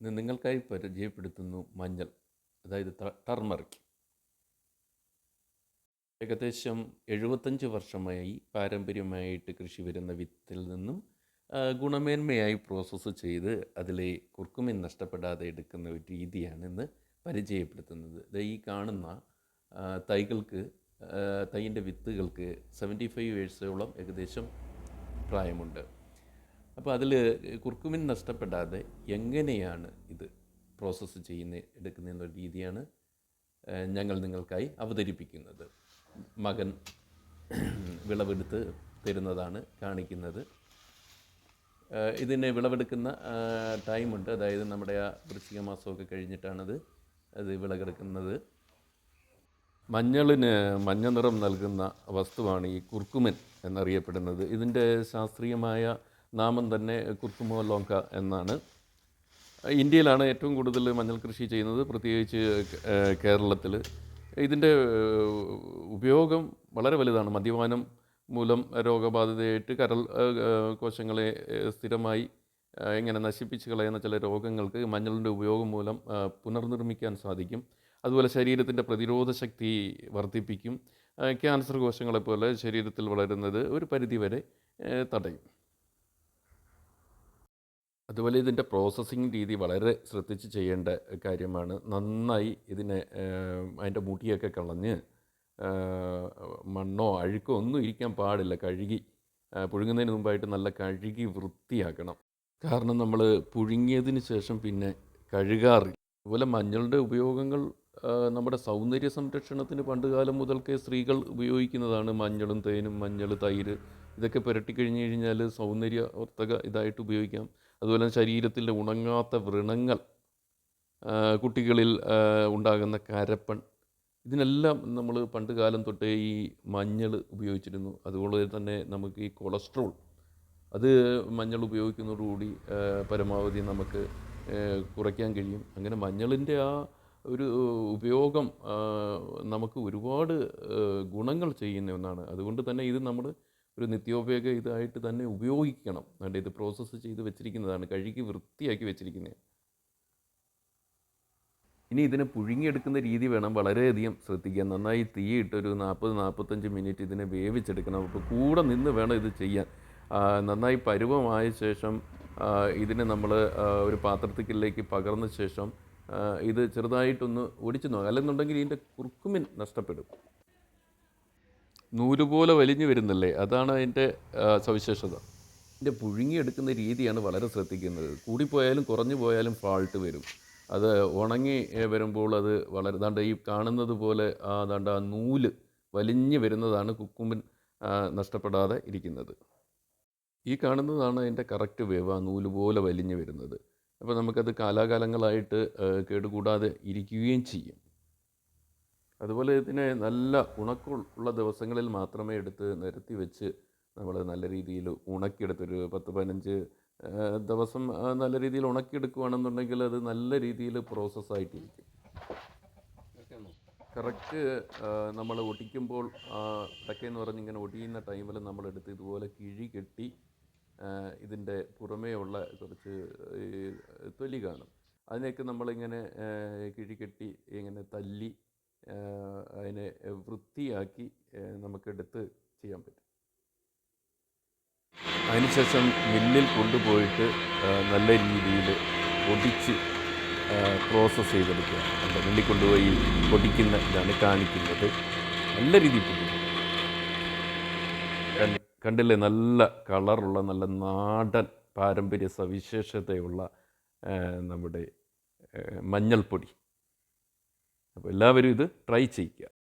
ഇന്ന് നിങ്ങൾക്കായി പരിചയപ്പെടുത്തുന്നു മഞ്ഞൾ അതായത് ടർമറിക്. ഏകദേശം എഴുപത്തഞ്ച് വർഷമായി പാരമ്പര്യമായിട്ട് കൃഷി വരുന്ന വിത്തിൽ നിന്നും ഗുണമേന്മയായി പ്രോസസ്സ് ചെയ്ത് അതിലെ കുർക്കുമിൻ നഷ്ടപ്പെടാതെ എടുക്കുന്ന ഒരു രീതിയാണ് ഇന്ന് പരിചയപ്പെടുത്തുന്നത് ഈ കാണുന്ന തൈകൾക്ക് തൈന്റെ വിത്തുകൾക്ക് സെവന്റി ഫൈവ് ഇയേഴ്സോളം ഏകദേശം പ്രായമുണ്ട്. അപ്പോൾ അതിൽ കുർക്കുമിൻ നഷ്ടപ്പെടാതെ എങ്ങനെയാണ് ഇത് പ്രോസസ്സ് ചെയ്യുന്ന എടുക്കുന്ന രീതിയാണ് ഞങ്ങൾ നിങ്ങൾക്കായി അവതരിപ്പിക്കുന്നത്. മകൻ വിളവെടുത്ത് തരുന്നതാണ് കാണിക്കുന്നത്. ഇതിനെ വിളവെടുക്കുന്ന ടൈമുണ്ട്. അതായത് നമ്മുടെ ആ വൃശ്ചിക മാസമൊക്കെ കഴിഞ്ഞിട്ടാണത് അത് വിളവെടുക്കുന്നത്. മഞ്ഞളിന് മഞ്ഞ നിറം നൽകുന്ന വസ്തുവാണ് ഈ കുർക്കുമൻ എന്നറിയപ്പെടുന്നത്. ഇതിന്റെ ശാസ്ത്രീയമായ നാമം തന്നെ കുർക്കുമോ ലോങ്ക എന്നാണ്. ഇന്ത്യയിലാണ് ഏറ്റവും കൂടുതൽ മഞ്ഞൾ കൃഷി ചെയ്യുന്നത് പ്രത്യേകിച്ച് കേരളത്തിൽ ഇതിന്റെ ഉപയോഗം വളരെ വലുതാണ്. മദ്യപാനം മൂലം രോഗബാധിതയായിട്ട് കരൾ കോശങ്ങളെ സ്ഥിരമായി ഇങ്ങനെ നശിപ്പിച്ച് കളയുന്ന ചില രോഗങ്ങൾക്ക് മഞ്ഞളിന്റെ ഉപയോഗം മൂലം പുനർനിർമ്മിക്കാൻ സാധിക്കും. അതുപോലെ ശരീരത്തിന്റെ പ്രതിരോധ ശക്തി വർദ്ധിപ്പിക്കും. ക്യാൻസർ കോശങ്ങളെപ്പോലെ ശരീരത്തിൽ വളരുന്നത് ഒരു പരിധിവരെ തടയും. അതുപോലെ ഇതിന്റെ പ്രോസസ്സിങ് രീതി വളരെ ശ്രദ്ധിച്ച് ചെയ്യേണ്ട കാര്യമാണ്. നന്നായി ഇതിനെ അതിന്റെ മുടിയൊക്കെ കളഞ്ഞ് മണ്ണോ അഴുക്കോ ഒന്നും ഇരിക്കാൻ പാടില്ല. കഴുകി പുഴുങ്ങുന്നതിന് മുമ്പായിട്ട് നല്ല കഴുകി വൃത്തിയാക്കണം. കാരണം നമ്മൾ പുഴുങ്ങിയതിന് ശേഷം പിന്നെ കഴുകാറില്ല. അതുപോലെ മഞ്ഞളുടെ ഉപയോഗങ്ങൾ നമ്മുടെ സൗന്ദര്യ സംരക്ഷണത്തിന് പണ്ടുകാലം മുതൽക്കേ സ്ത്രീകൾ ഉപയോഗിക്കുന്നതാണ്. മഞ്ഞളും തേനും മഞ്ഞൾ തൈര് ഇതൊക്കെ പുരട്ടി കഴിഞ്ഞ് കഴിഞ്ഞാൽ സൗന്ദര്യവർത്തക ഇതായിട്ട് ഉപയോഗിക്കാം. അതുപോലെ ശരീരത്തിന്റെ ഉണങ്ങാത്ത വ്രണങ്ങൾ കുട്ടികളിൽ ഉണ്ടാകുന്ന കരപ്പൺ ഇതിനെല്ലാം നമ്മൾ പണ്ട് കാലം തൊട്ടേ ഈ മഞ്ഞൾ ഉപയോഗിച്ചിരുന്നു. അതുപോലെ തന്നെ നമുക്ക് ഈ കൊളസ്ട്രോൾ അത് മഞ്ഞൾ ഉപയോഗിക്കുന്നതോടുകൂടി പരമാവധി നമുക്ക് കുറയ്ക്കാൻ കഴിയും. അങ്ങനെ മഞ്ഞളിന്റെ ആ ഒരു ഉപയോഗം നമുക്ക് ഒരുപാട് ഗുണങ്ങൾ ചെയ്യുന്ന ഒന്നാണ്. അതുകൊണ്ട് തന്നെ ഇത് നമ്മൾ ഒരു നിത്യോപയോഗ ഇതായിട്ട് തന്നെ ഉപയോഗിക്കണം. അതുകൊണ്ട് ഇത് പ്രോസസ്സ് ചെയ്ത് വെച്ചിരിക്കുന്നതാണ്. കഴുകി വൃത്തിയാക്കി വെച്ചിരിക്കുന്നത് ഇനി ഇതിനെ പുഴുങ്ങിയെടുക്കുന്ന രീതി വേണം വളരെയധികം ശ്രദ്ധിക്കുക നന്നായി തീയിട്ടൊരു നാൽപ്പത് നാൽപ്പത്തഞ്ച് മിനിറ്റ് ഇതിനെ വേവിച്ചെടുക്കണം. അപ്പോൾ കൂടെ നിന്ന് വേണം ഇത് ചെയ്യാൻ. നന്നായി പരുവമായ ശേഷം ഇതിനെ നമ്മൾ ഒരു പാത്രത്തിലേക്ക് പകർന്ന ശേഷം ഇത് ചെറുതായിട്ടൊന്ന് ഒടിച്ചു നോക്കാം. അല്ലെന്നുണ്ടെങ്കിൽ ഇതിന്റെ കുറുക്കുമിൻ നഷ്ടപ്പെടും. നൂൽ പോലെ വലിഞ്ഞു വരുന്നില്ലേ? അതാണ് അതിന്റെ സവിശേഷത. ഇതിന്റെ പുഴുങ്ങിയെടുക്കുന്ന രീതിയാണ് വളരെ ശ്രദ്ധിക്കുന്നത്. കൂടിപ്പോയാലും കുറഞ്ഞു പോയാലും ഫാൾട്ട് വരും. അത് ഉണങ്ങി വരുമ്പോൾ അത് വളരെ ദാണ്ട് ഈ കാണുന്നത് പോലെ ദാണ്ട് ആ നൂൽ വലിഞ്ഞു വരുന്നതാണ് കുക്കുമ്പിൻ നഷ്ടപ്പെടാതെ ഇരിക്കുന്നത്. ഈ കാണുന്നതാണ് അതിന്റെ കറക്റ്റ് വേവ് ആ നൂൽ പോലെ വലിഞ്ഞു വരുന്നത്. അപ്പോൾ നമുക്കത് കാലാകാലങ്ങളായിട്ട് കേടുകൂടാതെ ഇരിക്കുകയും ചെയ്യും. അതുപോലെ ഇതിനെ നല്ല ഉണക്കുള്ള ദിവസങ്ങളിൽ മാത്രമേ എടുത്ത് നിരത്തി വെച്ച് നമ്മൾ നല്ല രീതിയിൽ ഉണക്കിയെടുത്തൊരു പത്ത് പതിനഞ്ച് ദിവസം നല്ല രീതിയിൽ ഉണക്കിയെടുക്കുകയാണെന്നുണ്ടെങ്കിൽ അത് നല്ല രീതിയിൽ പ്രോസസ്സായിട്ടിരിക്കും. കറക്റ്റ് നമ്മൾ ഒട്ടിക്കുമ്പോൾ ഇടയ്ക്കെന്ന് പറഞ്ഞ് ഇങ്ങനെ ഒടിയുന്ന ടൈമിൽ നമ്മളെടുത്ത് ഇതുപോലെ കിഴി കെട്ടി ഇതിന്റെ പുറമേ ഉള്ള കുറച്ച് തൊലി കാണും. അതിനെയൊക്കെ നമ്മളിങ്ങനെ കിഴി കെട്ടി ഇങ്ങനെ തല്ലി അതിനെ വൃത്തിയാക്കി നമുക്ക് നമുക്കെടുത്ത് ചെയ്യാൻ പറ്റും. അതിനുശേഷം മില്ലിൽ കൊണ്ടുപോയിട്ട് നല്ല രീതിയിൽ പൊടിച്ച് പ്രോസസ്സ് ചെയ്തെടുക്കുക. അപ്പോൾ മില്ലിൽ കൊണ്ടുപോയി പൊടിക്കുന്ന ഇതാണ് കാണിക്കുന്നത്. നല്ല രീതിയിൽ പൊടിക്കും കണ്ടില്ലേ? നല്ല കളറുള്ള നല്ല നാടൻ പാരമ്പര്യ സവിശേഷതയുള്ള നമ്മുടെ മഞ്ഞൾപ്പൊടി. അപ്പോൾ എല്ലാവരും ഇത് ട്രൈ ചെയ്യുക.